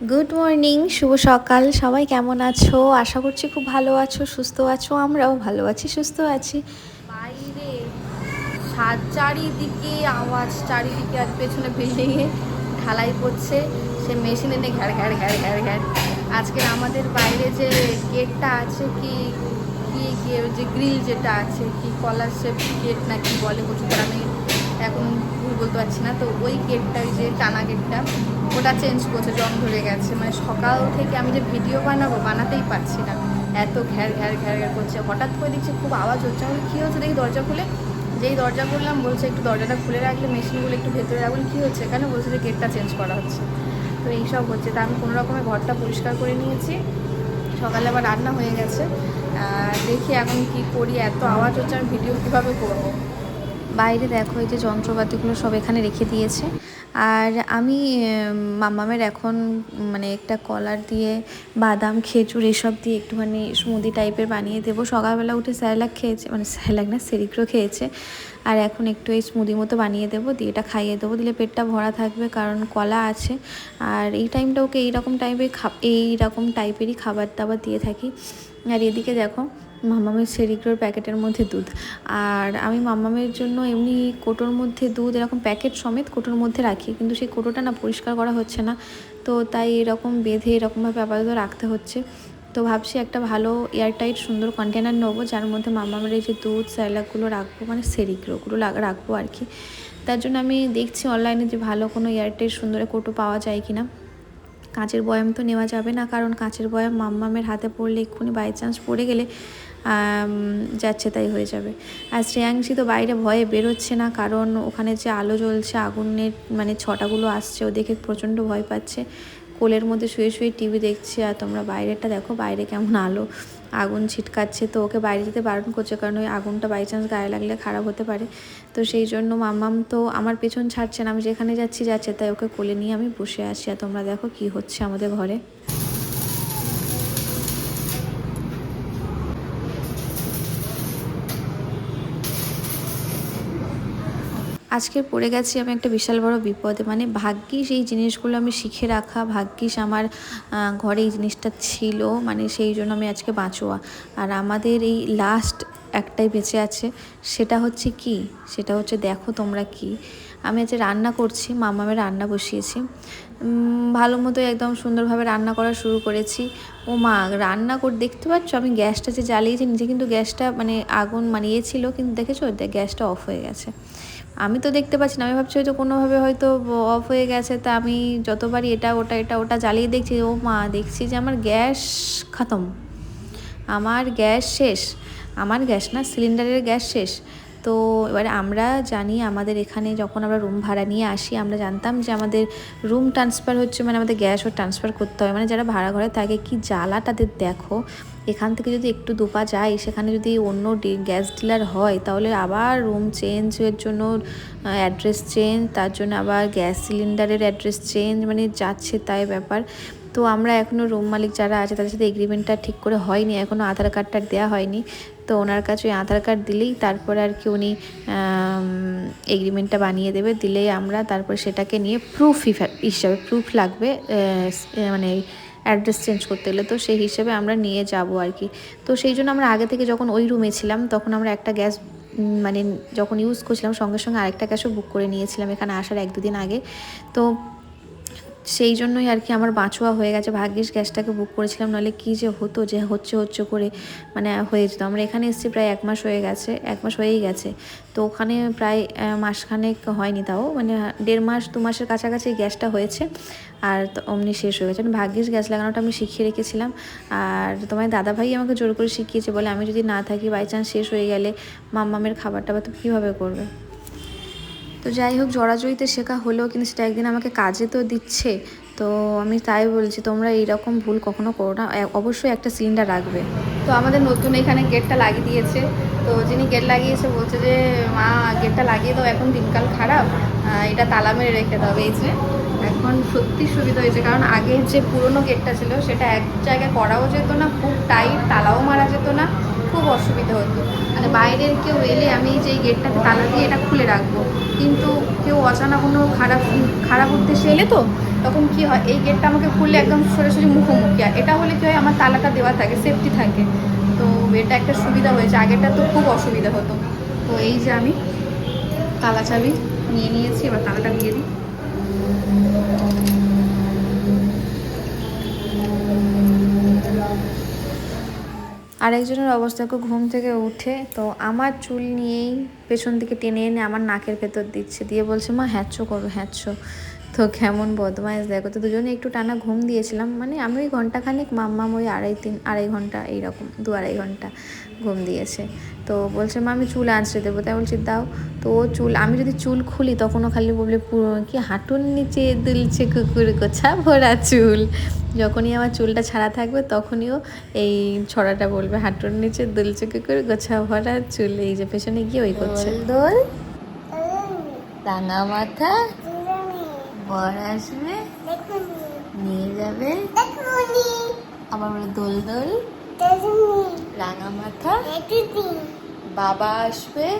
Good morning শুভ সকাল। সবাই কেমন আছো? আশা করছি খুব ভালো আছো, সুস্থ আছো, আমরাও ভালো আছি, সুস্থ আছি। বাইরে সাত চারিদিকে আওয়াজ, চারিদিকে আর পেছনে বিল্ডিংয়ে ঢালাই পড়ছে। সে মেশিনে নিয়ে ঘ্যাড় ঘ্যাড় ঘ্যাড় ঘ্যাড় ঘ্যাড় আজকে আমাদের বাইরে যে গেটটা আছে কি কি যে গ্রিল যেটা আছে, কি কলার শেপ গেট না কি বলে কচুতলা আমি এখন ভুল বলতে পারছি না। তো ওই গেটটা ওই যে টানা গেটটা ওটা চেঞ্জ করছে, জং ধরে গেছে। মানে সকাল থেকে আমি যে ভিডিও বানাবো, বানাতেই পারছি না। এত ঘ্যার ঘ্যার ঘ্যার ঘ্যার করছে। হঠাৎ করে দেখছি খুব আওয়াজ হচ্ছে। আমি কী হচ্ছে? দেখি দরজা খুলে। যেই দরজা খুললাম, বলছে, একটু দরজাটা খুলে রাখলে মেশিনগুলো একটু ভেতরে রাখবেন কী হচ্ছে? এখানে বলছে যে গেটটা চেঞ্জ করা হচ্ছে। তো এইসব হচ্ছে। তা আমি কোনো রকমের ঘরটা পরিষ্কার করে নিয়েছি। সকালে আবার রান্না হয়ে গেছে। দেখি এখন কি করি। এত আওয়াজ হচ্ছে। আমি ভিডিও কীভাবে করব? বাইরে দেখো, এই যে যন্ত্রপাতিগুলো সব এখানে রেখে দিয়েছে। আর আমি মামামের এখন মানে একটা কলার দিয়ে, বাদাম, খেজুর এসব দিয়ে একটুখানি স্মুদি টাইপের বানিয়ে দেবো। সকালবেলা উঠে স্যালাক খেয়েছে মানে স্যালাক না সেরিক্রো খেয়েছে। আর এখন একটু এই স্মুদি মতো বানিয়ে দেবো, দিয়ে এটা খাইয়ে দেবো। দিলে পেটটা ভরা থাকবে, কারণ কলা আছে। আর এই টাইমটা ওকে এইরকম টাইপের খা, এইরকম টাইপেরই খাবার দাবার দিয়ে থাকি। আর এদিকে দেখো মামামের সেরিগ্রোর প্যাকেটের মধ্যে দুধ। আর আমি মামামের জন্য এমনি কোটোর মধ্যে দুধ, এরকম প্যাকেট সমেত কোটোর মধ্যে রাখি। কিন্তু সেই কোটোটা না পরিষ্কার করা হচ্ছে না। তো তাই এরকম বেঁধে এরকমভাবে আপাতত রাখতে হচ্ছে। তো ভাবছি একটা ভালো এয়ারটাইট সুন্দর কন্টেনার নেব, যার মধ্যে মামামের এই যে দুধ স্যালাকগুলো রাখব মানে সেরিগ্রোগুলো রাখব আর কি। তার জন্য আমি দেখছি অনলাইনে যে ভালো কোনো এয়ারটাইট সুন্দর কোটো পাওয়া যায় কি না কাঁচের বয়াম তো নেওয়া যাবে না, কারণ কাঁচের বয়াম মাম্মামের হাতে পড়লে এক্ষুনি বাই চান্স পড়ে গেলে যাচ্ছে, তাই হয়ে যাবে। আর শ্রেয়াংশী তো বাইরে ভয়ে বেরোচ্ছে না, কারণ ওখানে যে আলো জ্বলছে, আগুনের মানে ছটাগুলো আসছে, ও দেখে প্রচণ্ড ভয় পাচ্ছে। কোলের মধ্যে শুয়ে শুয়ে টিভি দেখছে, আর তোমরা বাইরেটা দেখো, বাইরে কেমন আলো, আগুন ছিটকাচ্ছে। তো ওকে বাইরে যেতে বারণ করছে, কারণ ওই আগুনটা বাই চান্স গায়ে লাগলে খারাপ হতে পারে। তো সেই জন্য মাম্মাম তো আমার পেছন ছাড়ছে না, আমি যেখানে যাচ্ছি, যাচ্ছে, তাই ওকে কোলে নিয়ে আমি বসে আছি। আর তোমরা দেখো কি হচ্ছে আমাদের ঘরে। আজকে পড়ে গেছি আমি একটা বিশাল বড় বিপদে। মানে ভাগ্যিস এই জিনিসগুলো আমি শিখে রাখা, ভাগ্যিস আমার ঘরে এই জিনিসটা ছিল মানে সেই জন্য আমি আজকে বাঁচোয়া। আর আমাদের এই লাস্ট একটাই বেঁচে আছে, সেটা হচ্ছে কি? সেটা হচ্ছে দেখো তোমরা কি। আমি আজকে রান্না করছি মামামে রান্না বসিয়েছি। ভালো মতো একদম সুন্দরভাবে রান্না করা শুরু করেছি। ও মা, রান্না করে, দেখতে পাচ্ছ? আমি গ্যাসটা যে জ্বালিয়েছি, নিজে কিন্তু গ্যাসটা মানে আগুন মানে ইয়ে ছিল কিন্তু দেখেছ? গ্যাসটা অফ হয়ে গেছে। আমি তো দেখতে পাচ্ছি না। আমি ভাবছি হয়তো কোনোভাবে হয়তো অফ হয়ে গেছে। তা আমি যতবারই এটা, ওটা এটা, ওটা জ্বালিয়ে দেখছি, ও মা, দেখছি যে আমার গ্যাস খতম। আমার গ্যাস শেষ। আমার গ্যাস না, সিলিন্ডারের গ্যাস শেষ। তো এবারে আমরা জানি আমাদের এখানে যখন আমরা রুম ভাড়া নিয়ে আসি, আমরা জানতাম যে আমাদের রুম ট্রান্সফার হচ্ছে মানে আমাদের গ্যাসও ট্রান্সফার করতে হয়। মানে যারা ভাড়া ঘরে থাকে, কি জ্বালা তাদের দেখো। এখান থেকে যদি একটু দুপা যাই সেখানে যদি অন্য গ্যাস ডিলার হয়, তাহলে আবার রুম চেঞ্জের জন্য অ্যাড্রেস চেঞ্জ, তার জন্য আবার গ্যাস সিলিন্ডারের অ্যাড্রেস চেঞ্জ মানে যাচ্ছে তাই ব্যাপার। তো আমরা এখনও রুম মালিক যারা আছে, তাদের সাথে এগ্রিমেন্টটা ঠিক করে হয়নি এখনও আধার কার্ডটা দেওয়া হয়নি। তো ওনার কাছে ওই আধার কার্ড দিলেই তারপরে আর কি উনি এগ্রিমেন্টটা বানিয়ে দেবে, দিলেই আমরা তারপরে সেটাকে নিয়ে প্রুফ হিসাবে প্রুফ লাগবে মানে অ্যাড্রেস চেঞ্জ করতে গেলে তো সেই হিসেবে আমরা নিয়ে যাব আর কি। তো সেই জন্য আমরা আগে থেকে যখন ওই রুমে ছিলাম, তখন আমরা একটা গ্যাস মানে যখন ইউজ করছিলাম, সঙ্গে সঙ্গে আরেকটা গ্যাসও বুক করে নিয়েছিলাম এখানে আসার এক দুদিন আগে। তো সেই জন্যই আর কি আমার বাঁচোয়া হয়ে গেছে। ভাগ্যিস গ্যাসটাকে বুক করেছিলাম, নাহলে কী যে হতো, যে হচ্ছে হচ্ছে করে মানে হয়ে যেত। আমরা এখানে এসেছি প্রায় এক মাস হয়ে গেছে, এক মাস হয়েই গেছে। তো ওখানে প্রায় মাসখানেক হয়নি তাও মানে দেড় মাস, দু মাসের কাছাকাছি গ্যাসটা হয়েছে আর তো অমনি শেষ হয়ে গেছে। ভাগ্যিস গ্যাস লাগানোটা আমি শিখিয়ে রেখেছিলাম। আর তোমার দাদাভাই আমাকে জোর করে শিখিয়েছে বলে, আমি যদি না থাকি বাই চান্স শেষ হয়ে গেলে মাম্মামের খাবার টাবার তো কীভাবে করবে? তো যাই হোক জড়াজড়িতে শেখা হলেও কিন্তু সেটা একদিন আমাকে কাজে তো দিচ্ছে। তো আমি তাই বলছি, তোমরা এইরকম ভুল কখনো করো না। অবশ্যই একটা সিলিন্ডার রাখবে। তো আমাদের নতুন এখানে গেটটা লাগিয়ে দিয়েছে। তো যিনি গেট লাগিয়েছে বলছে যে, মা গেটটা লাগিয়ে দাও, এখন দিনকাল খারাপ। এটা তালা মেরে রেখে দাও। এই যে, এখন সত্যি সুবিধা হয়েছে। কারণ আগে যে পুরনো গেটটা ছিল, সেটা এক জায়গায় করাও যেত না, খুব টাইট তালাও মারা যেত না। খুব অসুবিধা হতো। মানে বাইরের কেউ এলে আমি যে এই গেটটাতে তালা দিয়ে এটা খুলে রাখব। কিন্তু কেউ অজানা কোনো খারাপ খারাপ উদ্দেশ্যে এলে তো তখন কি হয়, এই গেটটা আমাকে খুললে একদম সরাসরি মুখোমুখি আর এটা হলে কি হয়, আমার তালাটা দেওয়া থাকে সেফটি থাকে। তো এটা একটা সুবিধা হয়েছে। আগেরটা তো খুব অসুবিধা হতো। তো এই যে আমি তালা চাবি নিয়ে নিয়েছি, এবার তালাটা দিয়ে দিই। আরেকজনের অবস্থা দেখো ঘুম থেকে উঠে, তো আমার চুল নিয়েই পেছন দিকে টেনে এনে আমার নাকের ভেতর দিচ্ছে। দিয়ে বলছে, মা, হ্যাঁচো করো, হ্যাঁচো। তো কেমন বদমাইশ, দেখো তো, দুজনে একটু টানা ঘুম দিয়েছিলাম। মানে আমি ওই ঘন্টাখানেক মাম্মাম ওই আড়াই তিন, আড়াই ঘণ্টা এইরকম, দু আড়াই ঘণ্টা ঘুম দিয়েছে। তো বলছে, মা, আমি চুল আঁচড়ে দেবো। তাই বলছি, দাও। তো ও চুল, আমি যদি চুল খুলি, তখনও খালি বলবে, পুরো কি হাঁটুর নিচে দুলছে কুকুর গোছা ভরা চুল। যখনই আমার চুলটা ছাড়া থাকবে তখনইও এই ছড়াটা বলবে, হাঁটুর নিচে দুলছে করে গোছা ভরা চুল, এই যে পেছনে গিয়ে ওই করছে। দোল। রাঙা মাথা। বর আসবে। নিয়ে যাবে। আবার দোল দোল। রাঙা মাথা। বাবা আসবে।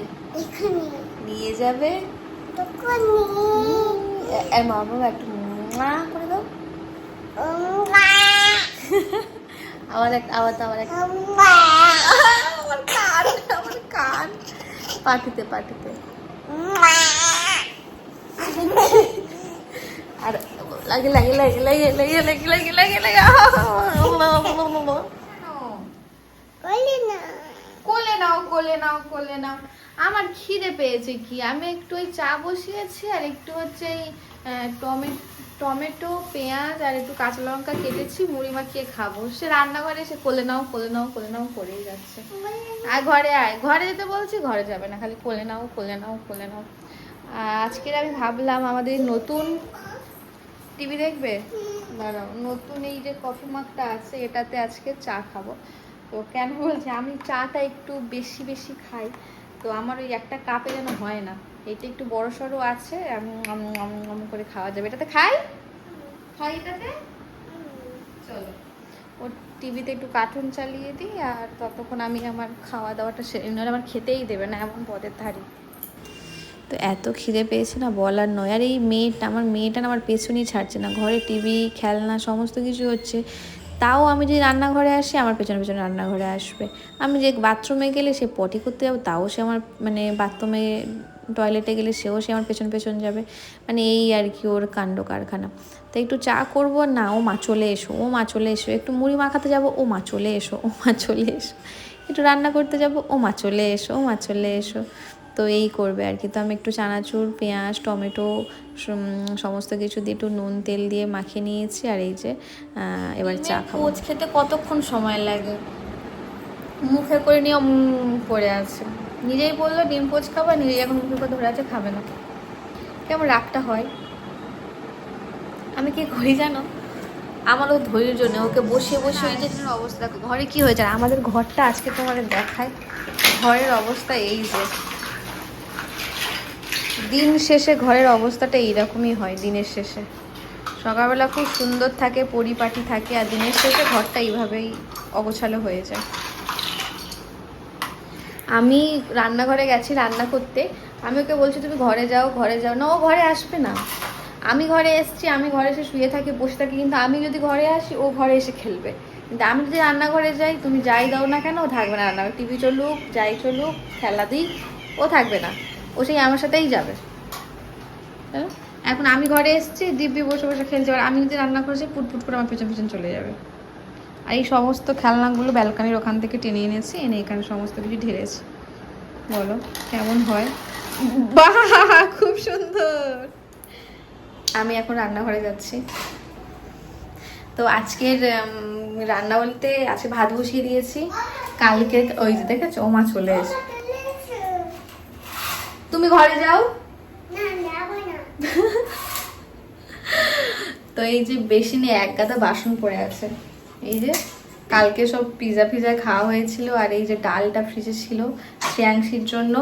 নিয়ে যাবে। এ মামা একটু করে দাও আবার একটা আবার আমার আবার একটা আমার কান আমার কান। পাটিতে পাটিতে। আর লাগে লাগে লাগে লাগে লাগে লাগে লাগে লাগে লাগে কোলে নাও কোলে নাও। আমার খিদে পেয়েছে কি? আমি একটু ওই চা বসিয়েছি আর একটু হচ্ছে এই টমেটো, পেঁয়াজ আর একটু কাঁচা লঙ্কা কেটেছি, মুড়ি মাখিয়ে খাব। সে রান্নাঘরে সে কোলে নাও কোলে নাও কোলে নাও করেই যাচ্ছে। আর ঘরে আয়। ঘরে যেতে বলছি, ঘরে যাবে না, খালি কোলে নাও কোলে নাও কোলে নাও। আজকের আমি ভাবলাম আমাদের নতুন টিভি দেখবে? দাঁড়াও, নতুন এই যে কফি মাগটা আছে, এটাতে আজকে চা খাব। তো কেন বলছে, আমি চাটা একটু বেশি বেশি খাই। তো আমার ওই একটা কাপে যেন হয় না। এটা একটু বড় সড়ো আছে, আম- করে খাওয়া যাবে। এটাতে খাই? খাই এটাতে? চলো। ওর টিভিতে একটু কার্টুন চালিয়ে দিই, আর ততক্ষণ আমি আমার খাওয়া দাওয়াটা নাহলে আমার খেতেই দেবে না, এমন পদের ধারি। তো এত খিদে পেয়েছে না, বলার নয়। আর এই মেয়েটা, আমার মেয়েটা আমার পেছনেই ছাড়ছে না। ঘরে টিভি, খেলনা, সমস্ত কিছু হচ্ছে। তাও আমি যদি রান্নাঘরে আসি, আমার পেছনে পেছনে রান্নাঘরে আসবে। আমি যে বাথরুমে গেলে সে পটি করতে যাব, তাও সে আমার মানে বাথরুমে টয়লেটে গেলে সেও সে আমার পেছন পেছন যাবে। মানে এই আর কি ওর কাণ্ড কারখানা। তো একটু চা করব, না, ও মা চলে এসো, ও মা চলে এসো, একটু মুড়ি মাখাতে যাব, ও মা চলে এসো, ও মা চলে এসো। একটু রান্না করতে যাব, ও মা চলে এসো, ও মা চলে এসো। তো এই করবে আর কি। তো আমি একটু চানাচুর পেঁয়াজ টমেটো সমস্ত কিছু দিয়ে একটু নুন তেল দিয়ে মাখিয়ে নিয়েছি আর এই যে এবার চা খাব। খেতে কতক্ষণ সময় লাগে? মুখে করে নিয়ে পড়ে আছে। নিজেই বলল ডিম পোচ খাব আর নিজেই এখন মুখে করে ধরে আছে খাবে না। কেমন রাগটা হয়? আমি কি করি জানো? আমারও ধৈর্য নেই ওকে বসিয়ে বসে ওই যে অবস্থা ঘরে কি হয়েছে? আমাদের ঘরটা আজকে তোমাদের দেখায় ঘরের অবস্থা এই যে। দিন শেষে ঘরের অবস্থাটা এইরকমই হয়, দিনের শেষে। সকালবেলা খুব সুন্দর থাকে, পরিপাটি থাকে, আর দিনের শেষে ঘরটা এইভাবেই অগোছালো হয়ে যায়। আমি রান্নাঘরে গেছি রান্না করতে। আমি ওকে বলছি, তুমি ঘরে যাও ঘরে যাও। না, ও ঘরে আসবে না। আমি ঘরে এসছি, আমি ঘরে এসে শুয়ে থাকি, বসে থাকি, কিন্তু আমি যদি ঘরে আসি, ও ঘরে এসে খেলবে। কিন্তু আমি যদি রান্নাঘরে যাই, তুমি যাই দাও না কেন? ও থাকবে না রান্নাঘরে। টিভি চলুক, যাই চলুক, খেলা দিই ও থাকবে না। ও সেই আমার সাথেই যাবে। এখন আমি ঘরে এসেছি, দিব্যি বসে বসে খেলছে, এবার আমি যদি রান্না করেছি ফুটফুট করে আমার পেছন পেছন চলে যাবে। আর এই সমস্ত খেলনাগুলো ব্যালকানির ওখান থেকে টেনে এনেছি, এনে এখানে সমস্ত কিছু ঢেলেছি। বলো, কেমন হয়? বাহ, খুব সুন্দর! আমি এখন রান্নাঘরে যাচ্ছি। তো আজকের রান্না বলতে আজকে ভাত বসিয়ে দিয়েছি। কালকে, ওই যে দেখেছ ও মা চলে এসে তুমি ঘরে যাও। তো এই যে বেসিনে এক গাদা বাসন পড়ে আছে। এই যে কালকে সব পিজা ফিজা খাওয়া হয়েছিল আর এই যে ডালটা ফ্রিজে ছিল শ্রেয়াংশির জন্য।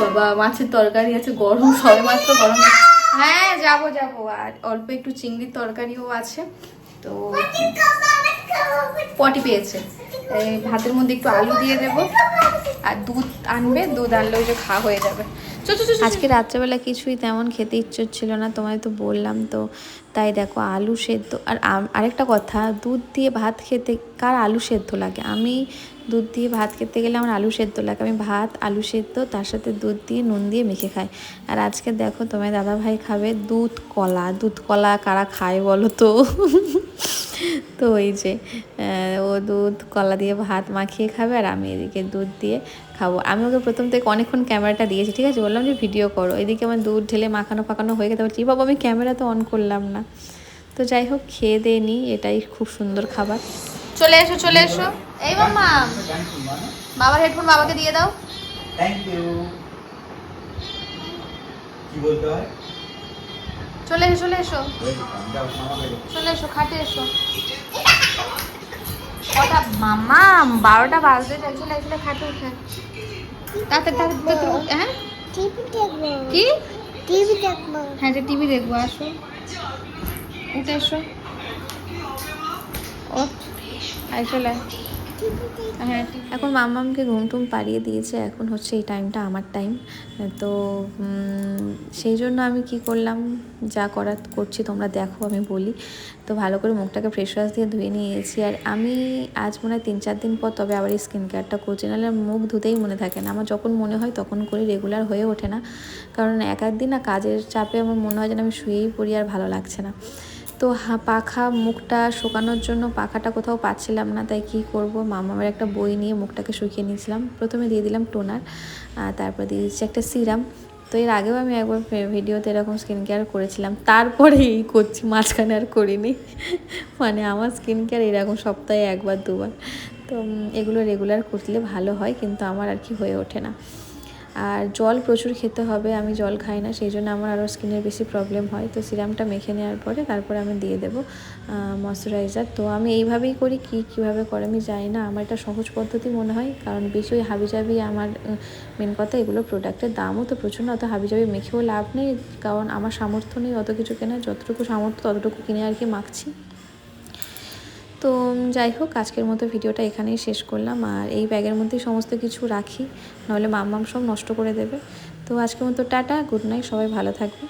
বাবা মাছের তরকারি আছে গরম সবে মাত্র গরম। হ্যাঁ যাব যাব। আর অল্প একটু চিংড়ির তরকারিও আছে। তো পটি পেয়েছে। ভাতের মধ্যে একটু আলু দিয়ে দেবো। আর দুধ আনবে, দুধ আনলে ওই যে খাওয়া হয়ে যাবে। আজকে রাত্রেবেলা কিছুই তেমন খেতে ইচ্ছে ছিল না, তোমায় তো বললাম তো। তাই দেখো, আলু সেদ্ধ। আর আরেকটা কথা, দুধ দিয়ে ভাত খেতে কার আলু সেদ্ধ লাগে? আমি দুধ দিয়ে ভাত খেতে গেলে আমার আলু সেদ্ধ লাগে। আমি ভাত, আলু সেদ্ধ, তার সাথে দুধ দিয়ে, নুন দিয়ে মেখে খাই। আর আজকে দেখো তোমার দাদা ভাই খাবে দুধ কলা। দুধ কলা কারা খায় বলো তো? তো ওই যে ও দুধ, কলা দিয়ে ভাত মাখিয়ে খাবে আর আমি এদিকে দুধ দিয়ে খাব। আমি ওকে প্রথম থেকে অনেকক্ষণ ক্যামেরাটা দিয়েছি, ঠিক আছে? বললাম যে ভিডিও করো। এদিকে আমার দুধ ঢেলে মাখানো ফাঁকানো হয়ে গেছে। বলছি বাবা আমি ক্যামেরা তো অন করলাম না। তো যাই হোক, খেয়ে দিয়ে নিই। এটাই খুব সুন্দর খাবার। চলে এসো চলে এসো। এই মামা বাবার হেডফোন বাবাকে দিয়ে দাও। থ্যাংক ইউ কি বলতে হয়? চলে এসো চলে এসো। চলে এসো খাটে এসো। কটা মামা বারোটা বাজতে চলে চলে খাটে উঠে। তাতে তাতে হ্যাঁ টিভি দেখব কি? টিভি দেখব। হ্যাঁ যে টিভি দেখব আসো। উঠে এসো। ও আয় চলে এখন মাম্মামকে ঘুম টুম পাড়িয়ে দিয়েছে, এখন হচ্ছে এই টাইমটা আমার টাইম। তো সেই জন্য আমি কি করলাম, যা করার করছি তোমরা দেখো, আমি বলি। তো ভালো করে মুখটাকে ফ্রেশ ওয়াশ দিয়ে ধুয়ে নিয়েছি, আর আমি আজ মনে হয় তিন চার দিন পর তবে আবার এই স্কিন কেয়ারটা করছি, নাহলে মুখ ধুতেই মনে থাকে না। আমার যখন মনে হয় তখন করি রেগুলার হয়ে ওঠে না। কারণ এক একদিন না কাজের চাপে আমার মনে হয় যেন আমি শুয়েই পড়ি আর ভালো লাগছে না। তো পাখা মুখটা শুকানোর জন্য পাখাটা কোথাও পাচ্ছিলাম না, তাই কি করব? মামামের একটা বই নিয়ে মুখটাকে শুকিয়ে নিয়েছিলাম। প্রথমে দিয়ে দিলাম টোনার তারপর দিয়ে দিচ্ছি একটা সিরাম। তো এর আগেও আমি একবার ভিডিওতে এরকম স্কিন কেয়ার করেছিলাম তারপরে এই করছি, মাঝখানে আর করিনি। মানে আমার স্কিন কেয়ার এরকম সপ্তাহে একবার, দুবার। তো এগুলো রেগুলার করলে ভালো হয়, কিন্তু আমার আর কি হয়ে ওঠে না। আর জল প্রচুর খেতে হবে, আমি জল খাই না, সেই জন্য আমার আরও স্কিনের বেশি প্রবলেম হয়। তো সিরামটা মেখে নেওয়ার পরে তারপরে আমি দিয়ে দেবো ময়শ্চারাইজার তো আমি এইভাবেই করি, কি কীভাবে করে আমি জানি না, আমার এটা সহজ পদ্ধতি মনে হয়, কারণ বেশি ওই হাবিজাবি আমার মেন কথা এগুলো প্রোডাক্টের দামও তো প্রচুর না, অত হাবিজাবি মেখেও লাভ নেই, কারণ আমার সামর্থ্য নেই অত কিছু কেনার, যতটুকু সামর্থ্য ততটুকু কিনে আর কি মাখছি। তো যাই হোক, আজকের মতো ভিডিওটা এখানেই শেষ করলাম। আর এই ব্যাগের মধ্যেই সমস্ত কিছু রাখি, নাহলে মাম মাম্মাম সব নষ্ট করে দেবে। তো আজকের মতো টাটা, গুড নাইট, সবাই ভালো থাকবে।